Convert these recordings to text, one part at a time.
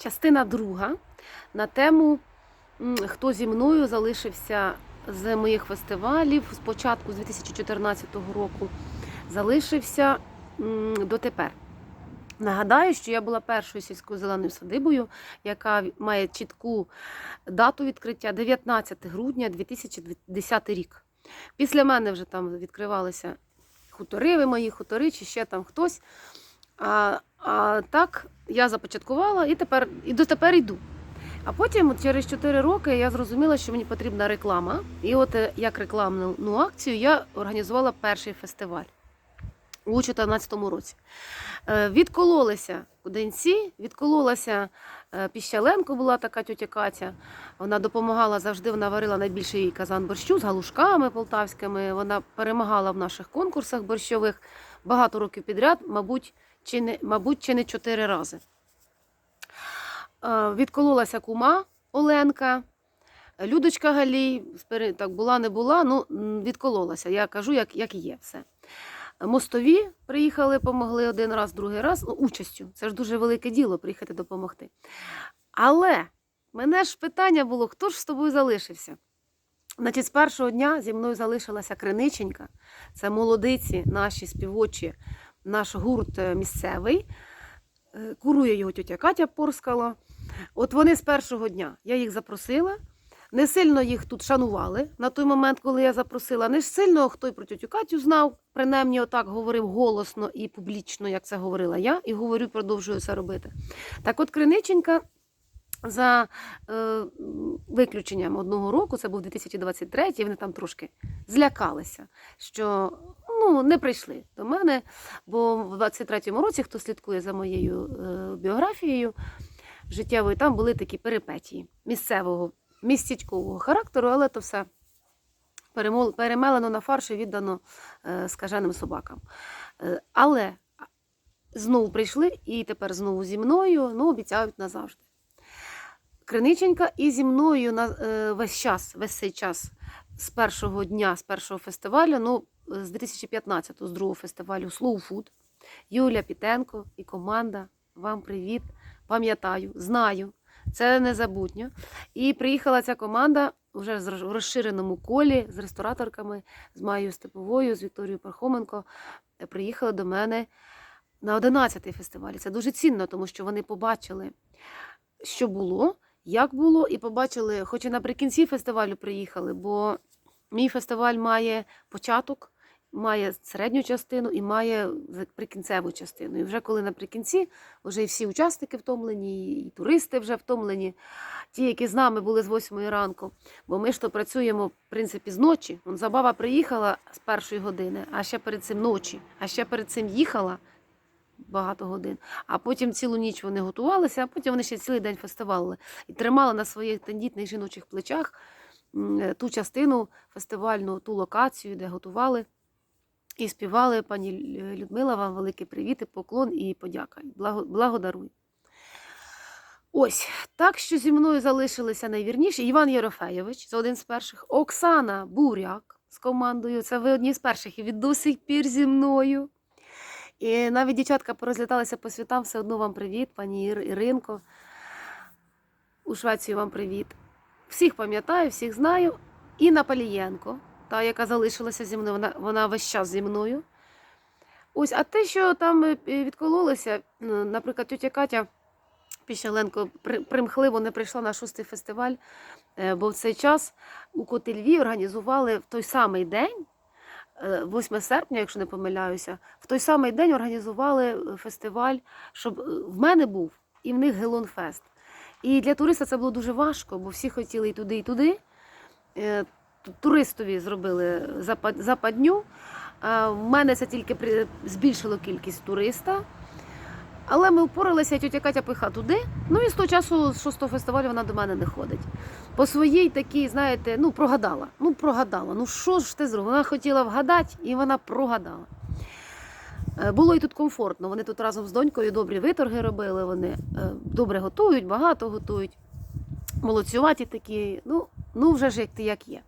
Частина друга на тему Хто зі мною залишився з моїх фестивалів спочатку з 2014 року залишився дотепер. Нагадаю, що я була першою сільською зеленою садибою, яка має чітку дату відкриття 19 грудня 2010 рік. Після мене вже там відкривалися хутори, ви мої хутори, чи ще там хтось. А так я започаткувала і тепер і дотепер йду. А потім, через 4 роки, я зрозуміла, що мені потрібна реклама. І от е, як рекламну ну, акцію я організувала перший фестиваль у 2014 році. Е, Відкололися куденці, відкололася е, Піщаленко, була така тьотя Катя. Вона допомагала завжди, вона варила найбільший казан борщу з галушками полтавськими. Вона перемагала в наших конкурсах борщових багато років підряд, мабуть, чи не, мабуть, чи не чотири рази. Е, Відкололася кума Оленка. Людочка Галій, так була, не була, ну відкололася. Я кажу, як, як є все. Мостові приїхали, помогли один раз, другий раз, ну, участю. Це ж дуже велике діло приїхати допомогти. Але мене ж питання було: хто ж з тобою залишився? Значить, з першого дня зі мною залишилася криниченька. Це молодиці, наші співочі, наш гурт е, місцевий. Е, Курує його тетя Катя Порскала. От вони з першого дня. Я їх запросила. Не сильно їх тут шанували на той момент, коли я запросила. Не сильно хто й про тетю Катю знав. Принаймні, отак говорив голосно і публічно, як це говорила я, і говорю, продовжую це робити. Так от Криниченька за е, виключенням одного року, це був 2023, вони там трошки злякалися, що ну, не прийшли до мене, бо в 23-му році, хто слідкує за моєю е, біографією життєвою, там були такі перипетії місцевого, містечкового характеру, але то все перемелено на фарш і віддано е, скаженим собакам. Е, але знову прийшли і тепер знову зі мною, ну, обіцяють назавжди. Криниченька і зі мною на весь час, весь цей час з першого дня, з першого фестивалю, ну, з 2015-го, з другого фестивалю Slow Food, Юля Пітенко і команда. Вам привіт. Пам'ятаю, знаю, це незабутньо. І приїхала ця команда вже в розширеному колі з рестораторками, з Майєю Степовою, з Вікторією Пархоменко. Приїхали до мене на 11-й фестивалі. Це дуже цінно, тому що вони побачили, що було, як було, і побачили, хоч і наприкінці фестивалю приїхали, бо мій фестиваль має початок, має середню частину і має прикінцеву частину. І вже коли наприкінці, вже і всі учасники втомлені, і туристи вже втомлені, ті, які з нами були з 8 ранку. Бо ми ж то працюємо, в принципі, з ночі. Вон забава приїхала з першої години, а ще перед цим ночі, а ще перед цим їхала багато годин. А потім цілу ніч вони готувалися, а потім вони ще цілий день фестивалили і тримали на своїх тендітних жіночих плечах ту частину фестивальну, ту локацію, де готували. І співали пані Людмила, вам великий привіт, і поклон і подяка. Благо, благодарую. Ось так, що зі мною залишилися найвірніші. Іван Єрофейович, це один з перших, Оксана Буряк з командою. Це ви одні з перших і від до сих пір зі мною. І навіть дівчатка порозліталися по світам, все одно вам привіт, пані Іринко. У Швецію вам привіт. Всіх пам'ятаю, всіх знаю. Інна Палієнко, та, яка залишилася зі мною, вона, вона весь час зі мною. Ось, а те, що там е, відкололося, наприклад, тетя Катя Піщаленко примхливо не прийшла на шостий фестиваль, е, бо в цей час у Котельві організували в той самий день, е, 8 серпня, якщо не помиляюся, в той самий день організували е, фестиваль, щоб е, в мене був і в них Гелонфест. І для туриста це було дуже важко, бо всі хотіли і туди, і туди. Е, ту- Туристові зробили западню. А В мене це тільки збільшило кількість туриста. Але ми впоралися, тетя Катя пиха туди. Ну і з того часу, з шостого фестивалю, вона до мене не ходить. По своїй такій, знаєте, ну прогадала. Ну, прогадала. Ну що ж ти зробила? Вона хотіла вгадати, і вона прогадала. Е, Було і тут комфортно. Вони тут разом з донькою добрі виторги робили. Вони е, добре готують, багато готують. Молодцюваті такі. Ну, ну вже ж як ти як є.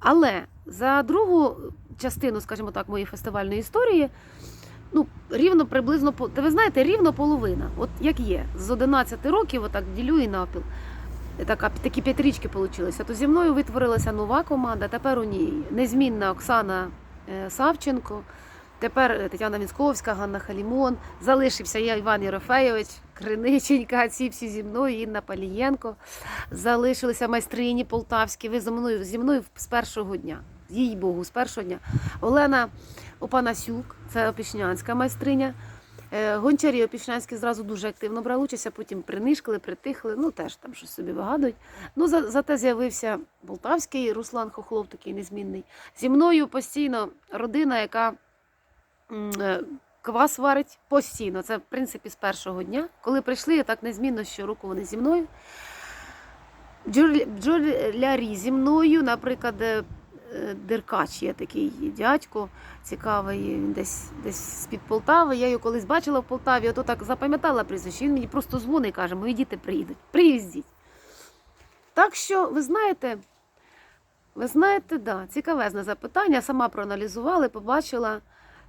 Але за другу частину, скажімо так, моєї фестивальної історії ну, рівно приблизно та ви знаєте, рівно половина. От як є. З 11 років отак ділю і напіл. І Така, такі п'ятирічки вийшлися. То зі мною витворилася нова команда. Тепер у ній незмінна Оксана е, Савченко. Тепер е, Тетяна Міцковська, Ганна Халімон. Залишився я Іван Єрофейович, Криниченька, ці всі зі мною, Інна Палієнко. Залишилися майстрині полтавські. Ви зі мною зі мною з першого дня. Їй Богу, з першого дня. Олена Опанасюк, це опішнянська майстриня. Е, Гончарі опішнянські зразу дуже активно брали участь, а потім принишкали, притихли, ну теж там щось собі вигадують. Ну, за, зате з'явився полтавський Руслан Хохлов, такий незмінний. Зі мною постійно родина, яка е, квас варить постійно. Це, в принципі, з першого дня. Коли прийшли, я так незмінно щороку вони зі мною. Бджоля- Бджолярі зі мною, наприклад, е, Деркач є такий дядько цікавий, він десь десь з-під Полтави. Я його колись бачила в Полтаві, ото так запам'ятала прізвище. Він мені просто дзвонить і каже, мої діти приїдуть. Приїздіть. Так що, ви знаєте, ви знаєте, да, цікавезне запитання. Сама проаналізувала, побачила,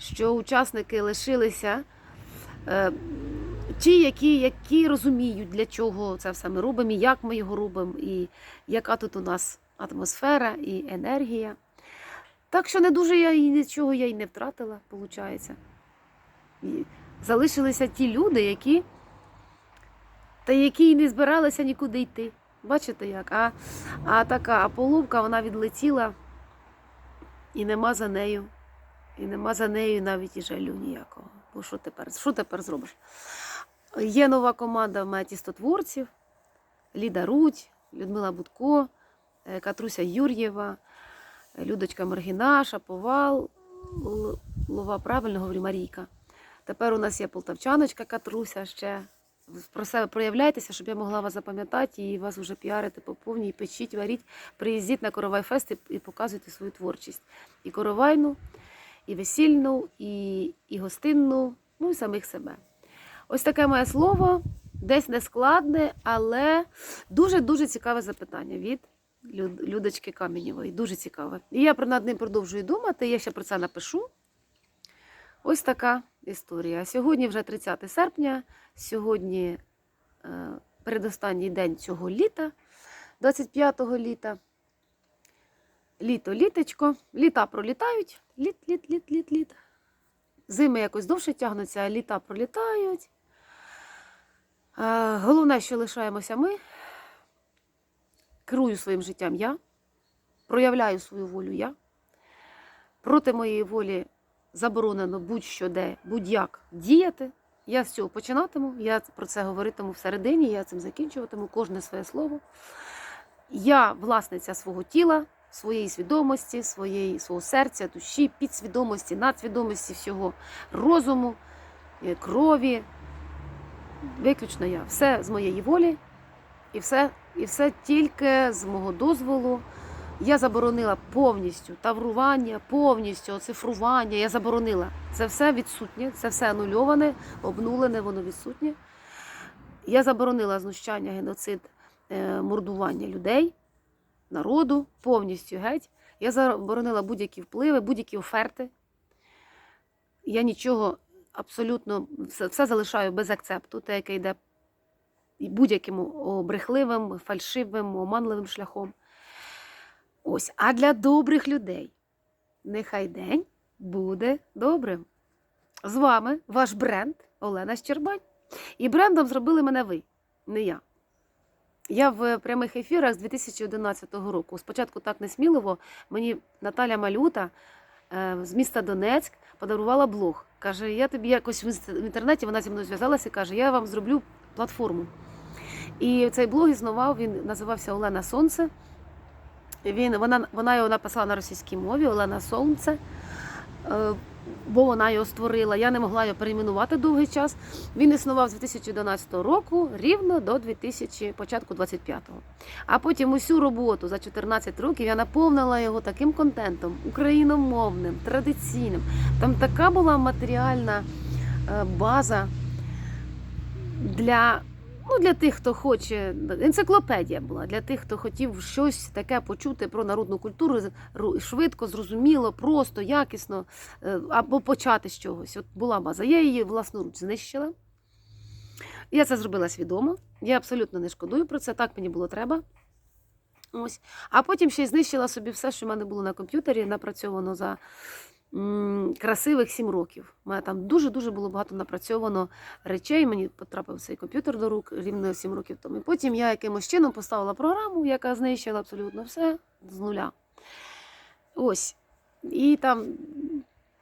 що учасники лишилися. Е, Ті, які, які розуміють, для чого це все ми робимо, і як ми його робимо, і яка тут у нас атмосфера і енергія. Так що не дуже я і нічого я й не втратила, виходить. І залишилися ті люди, які, та які й не збиралися нікуди йти. Бачите як? А, а така а половка вона відлетіла, і нема за нею. І нема за нею навіть і жалю ніякого. Бо що тепер? Що тепер зробиш? Є нова команда в мене тістотворців. Ліда Рудь, Людмила Будко, е, Катруся Юр'єва, е, Людочка Маргіна, Шаповал, Л- Лова, правильно говорю, Марійка. Тепер у нас є полтавчаночка Катруся ще. Про себе проявляйтеся, щоб я могла вас запам'ятати і вас вже піарити по повній, печіть, варіть, приїздіть на Коровай Фест і, і показуйте свою творчість. І коровайну, і весільну, і, і гостинну, ну і самих себе. Ось таке моє слово, десь нескладне, але дуже-дуже цікаве запитання від Люд- Людочки Каменєвої. Дуже цікаве. І я над ним продовжую думати, я ще про це напишу. Ось така історія. Сьогодні вже 30 серпня, сьогодні е, передостанній день цього літа, 25-го літа. Літо, літочко, літа пролітають, літ, літ, літ, літ, літ. Зими якось довше тягнуться, літа пролітають. Головне, що лишаємося ми. Керую своїм життям я, проявляю свою волю я. Проти моєї волі заборонено будь-що де, будь-як діяти. Я з цього починатиму, я про це говоритиму всередині, я цим закінчуватиму кожне своє слово. Я власниця свого тіла, своєї свідомості, своєї, свого серця, душі, підсвідомості, надсвідомості всього розуму, е, крові. Виключно я. Все з моєї волі, і все, і все тільки з мого дозволу. Я заборонила повністю таврування, повністю оцифрування. Я заборонила. Це все відсутнє, це все анульоване, обнулене, воно відсутнє. Я заборонила знущання, геноцид, е, мордування людей, народу повністю геть. Я заборонила будь-які впливи, будь-які оферти. Я нічого абсолютно все, все залишаю без акцепту, те, яке йде будь-яким брехливим, фальшивим, оманливим шляхом. Ось, а для добрих людей нехай день буде добрим. З вами ваш бренд Олена Щербань. І брендом зробили мене ви, не я. Я в прямих ефірах з 2011 року. Спочатку так несміливо мені Наталя Малюта е, з міста Донецьк подарувала блог. Каже, я тобі якось в інтернеті вона зі мною зв'язалася і каже, я вам зроблю платформу. І цей блог існував, він називався Олена Сонце. Він, вона, вона його написала на російській мові Олена Сонце, е, бо вона його створила. Я не могла його перейменувати довгий час. Він існував з 2011 року рівно до 2000, початку 25-го. А потім усю роботу за 14 років я наповнила його таким контентом, україномовним, традиційним. Там така була матеріальна е, база для Ну, для тих, хто хоче, енциклопедія була для тих, хто хотів щось таке почути про народну культуру швидко, зрозуміло, просто, якісно, е, або почати з чогось. От була база. Я її власноруч знищила. Я це зробила свідомо. Я абсолютно не шкодую про це. Так мені було треба. Ось. А потім ще й знищила собі все, що в мене було на комп'ютері, напрацьовано за красивих сім років. У мене там дуже-дуже було багато напрацьовано речей. Мені потрапив цей комп'ютер до рук рівно сім років тому. І потім я якимось чином поставила програму, яка знищила абсолютно все з нуля. Ось. І там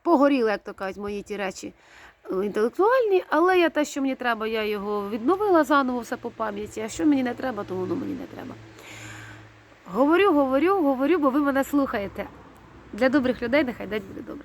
погоріли, як то кажуть, мої ті речі е, інтелектуальні, але я те, що мені треба, я його відновила заново все по пам'яті. А що мені не треба, то воно мені не треба. Говорю, говорю, говорю, бо ви мене слухаєте. Для добрих людей нехай день буде добре.